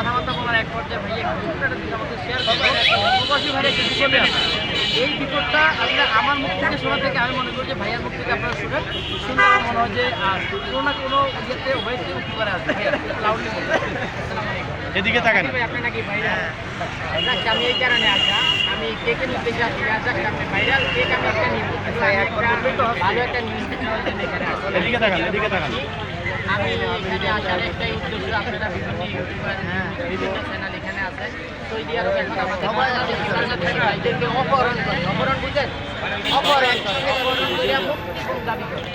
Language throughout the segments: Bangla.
কথাবার্তা বলার এক পর্যায়ে যদি আমাকে শেয়ার প্রবাসী ভাইয়া একটু বিপদে এই বিপদটা আসলে আমার মুখ থেকে শোনা থেকে আমি মনে করি যে ভাইয়ার মুখ থেকে আপনারা শুনেন। শুনে আমার মনে হয় যে কোনো না কোনো ইয়েতে হয়েছে উপকারে আসবে লাউডলি এদিকে তাকান। নাকি আমি এই কারণে আসা। আমি কেকের উদ্দেশ্যে আসি না যাক আপনি ভাইরাল কেক আমি একটা নিব। একটা ভালো একটা নিউজ এদিকে তাকান এদিকে তাকান। আমি এখানে আসার একটাই উদ্দেশ্য আপনারা বিভিন্ন বিভিন্ন চ্যানেল এখানে আছে। সৌদি আরবে এখন আমাদের বাংলাদেশি বাংলাদেশি ভাইদেরকে অপহরণ করে। অপহরণ বুঝেন অপহরণ করে অপহরণ করে মুক্তিপণ দাবি করে।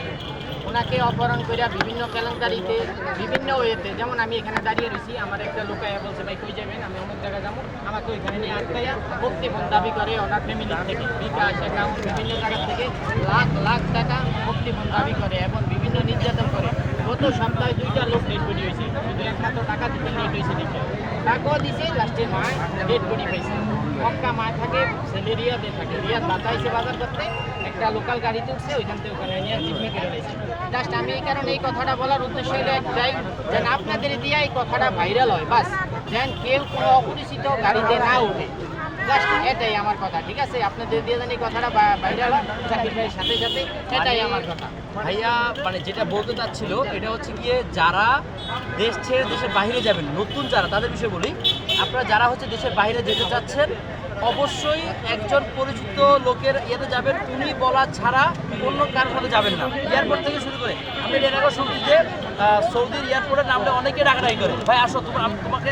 ওনাকে অপহরণ করিয়া বিভিন্ন কেলেঙ্কারিতে, বিভিন্ন ওয়েতে, যেমন আমি এখানে দাঁড়িয়ে রয়েছি, আমার একটা লোকায় বলছে, ভাই, কই যাবেন? আমি অমুক জায়গায় যাব। আমাকে ওইখানে নিয়ে আটকাইয়া মুক্তিপণ দাবি করে ওনার ফ্যামিলি থেকে, বিকাশ অ্যাকাউন্ট বিভিন্ন জায়গা থেকে লাখ লাখ টাকা মুক্তিপণ দাবি করে এবং বিভিন্ন নির্যাতন করে। গত সপ্তাহে দুইটা লোক ডেড বডি হয়েছে। শুধু একমাত্র টাকা দিতে লেট হয়েছে দিতে টাকাও দিছে লাস্টে মায় ডেড বডি পাইছে। মক্কা মায় থাকে, ছেলে রিয়াদে থাকে। রিয়াদ বাতাইছে বাজার করতে, একটা লোকাল গাড়িতে উঠছে ওইখান থেকে ওখানে নিয়ে জিম্মি করে রয়েছে। জাস্ট আমি এই কারণে এই কথাটা বলার উদ্দেশ্য হলো একটাই, যেন আপনাদের দিয়ে এই কথাটা ভাইরাল হয়। বাস, যেন কেউ কোনো অপরিচিত গাড়িতে না উঠে এটাই আমার কথা, ঠিক আছে? আপনাদের দিয়ে যেন এই কথাটা হয় ভাইয়ের সাথে সাথে, এটাই আমার কথা। ভাইয়া মানে যেটা বলতে চাচ্ছিল, এটা হচ্ছে গিয়ে যারা দেশ ছেড়ে দেশের বাইরে যাবেন, নতুন যারা, তাদের বিষয়ে বলি। আপনারা যারা হচ্ছে দেশের বাইরে যেতে চাচ্ছেন, অবশ্যই একজন পরিচিত লোকের ইয়েতে যাবেন, উনি বলা ছাড়া অন্য সাথে যাবেন না। এয়ারপোর্ট থেকে শুরু করে, আমি এর শুনছি যে সৌদির এয়ারপোর্টের নামটা অনেকে ডাকাডাকি করে। ভাই, আসো, তোমার তোমাকে